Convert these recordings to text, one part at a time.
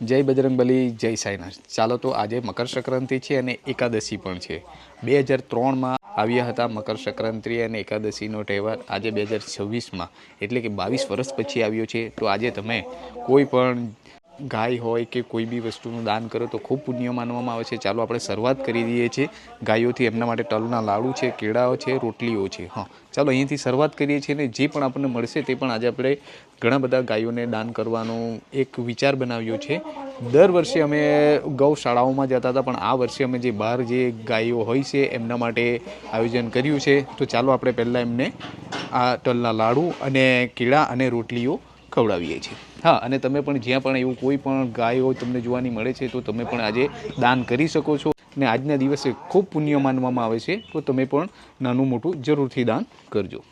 જય બજરંગબલી જય સાઈનાથ. ચાલો તો આજે મકર સંક્રાંતિ છે અને એકાદશી પણ છે. બે હજાર ત્રણમાં આવ્યા હતા મકર સંક્રાંતિ અને એકાદશીનો તહેવાર. આજે બે હજાર છવ્વીસમાં, એટલે કે બાવીસ વર્ષ પછી આવ્યો છે. તો આજે તમે કોઈ પણ ગાય હોય કે કોઈ બી વસ્તુનું દાન કરો તો ખૂબ પુણ્ય માનવામાં આવે છે. ચાલો આપણે શરૂઆત કરી દઈએ છીએ. ગાયોથી એમના માટે તલના લાડુ છે, કેળાઓ છે, રોટલીઓ છે. હા. ચાલો અહીંયાથી શરૂઆત કરીએ છીએ ને જે પણ આપણને મળશે તે પણ આજે આપણે ઘણા બધા ગાયોને દાન કરવાનો એક વિચાર બનાવ્યો છે. દર વર્ષે અમે ગૌશાળાઓમાં જતા હતા, પણ આ વર્ષે અમે જે બહાર જે ગાયો હોય છે એમના માટે આયોજન કર્યું છે. તો ચાલો આપણે પહેલાં એમને આ તલના લાડુ અને કેળા અને રોટલીઓ ખવડાવીએ છીએ. હા, અને તમે પણ જ્યાં પણ એવું કોઈ પણ ગાય હોય તમને જોવાની મળે છે, તો તમે પણ આજે દાન કરી શકો છો. અને આજના દિવસે ખૂબ પુણ્ય માનવામાં આવે છે, તો તમે પણ નાનું મોટું જરૂરથી દાન કરજો.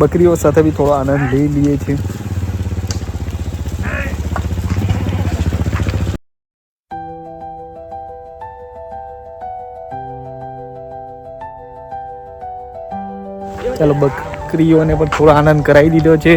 બકરીઓ સાથે બી થોડો આનંદ લઈ લઈએ છીએ. ચાલો બકરીઓને પણ થોડો આનંદ કરાવી દીધો છે.